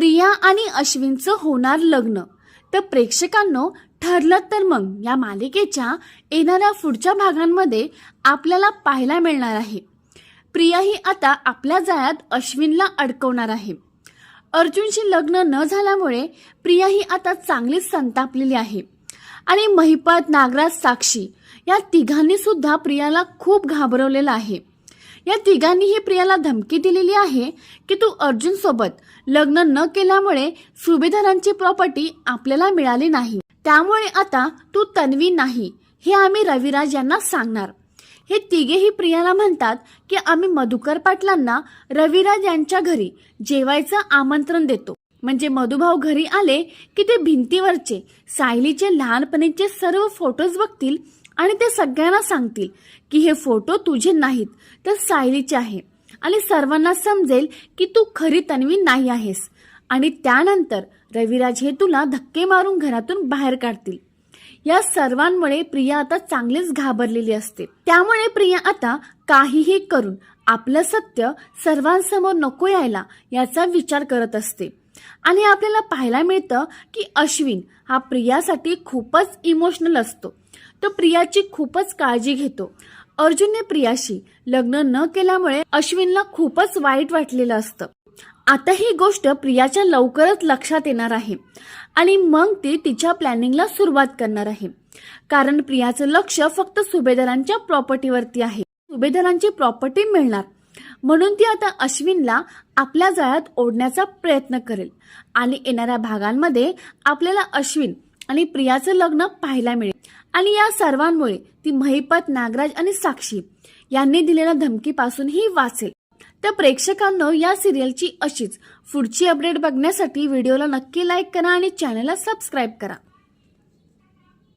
प्रिया आणि अश्विनचं होणार लग्न. तर प्रेक्षकांनो ठरलं तर मग या मालिकेच्या येणाऱ्या पुढच्या भागांमध्ये आपल्याला पाहायला मिळणार आहे. प्रिया ही आता आपल्या जाळ्यात अश्विनला अडकवणार आहे. अर्जुनशी लग्न न झाल्यामुळे प्रिया ही आता चांगलीच संतापलेली आहे. आणि महिपात नागराज साक्षी या तिघांनी सुद्धा प्रियाला खूप घाबरवलेलं आहे. या तिघांनीही प्रियाला धमकी दिलेली आहे की तू अर्जुन सोबत लग्न न केल्यामुळे सुभेदारांची प्रॉपर्टी आपल्याला मिळाली नाही. त्यामुळे आता तू तन्वी नाही हे आम्ही रविराज यांना सांगणार. हे तिघेही प्रियाला म्हणतात की आम्ही मधुकर पाटलांना रविराज यांच्या घरी जेवायचं आमंत्रण देतो. म्हणजे मधुभाऊ घरी आले की ते भिंतीवरचे सायलीचे लहानपणीचे सर्व फोटोज बघतील आणि ते सगळ्यांना सांगतील की हे फोटो तुझे नाहीत तर सायलीचे आहे. आणि सर्वांना समजेल की तू खरी तन्वी नाही आहेस. आणि त्यानंतर रविराज हे तुला धक्के मारून घरातून बाहेर काढतील. या सर्वांमुळे प्रिया आता चांगलीच घाबरलेली असते. त्यामुळे प्रिया आता काहीही करून आपलं सत्य सर्वांसमोर नको यायला याचा विचार करत असते. आणि आपल्याला पाहायला मिळतं की अश्विन हा प्रियासाठी खूपच इमोशनल असतो. तो प्रियाची खूपच काळजी घेतो. अर्जुनने प्रियाशी लग्न न केल्यामुळे अश्विनला खूपच वाईट वाटलेलं असतं. आता ही गोष्ट प्रियाच्या लवकरच लक्षात येणार आहे आणि मग ती तिच्या प्लॅनिंगला सुरुवात करणार आहे. कारण प्रियाचं लक्ष फक्त सुभेदारांच्या प्रॉपर्टीवरती आहे. सुभेदारांची प्रॉपर्टी मिळणार. म्हणून ती आता अश्विनला आपल्या जाळ्यात ओढण्याचा प्रयत्न करेल आणि येणाऱ्या भागांमध्ये आपल्याला अश्विन आणि प्रियाचं लग्न पाहायला मिळेल. आणि या सर्वांमुळे ती महिपत नागराज आणि साक्षी यांनी दिलेल्या धमकीपासूनही वाचेल. तर प्रेक्षकांनो या सिरियलची अशीच पुढची अपडेट बघण्यासाठी व्हिडिओला नक्की लाईक करा आणि चॅनलला सबस्क्राईब करा.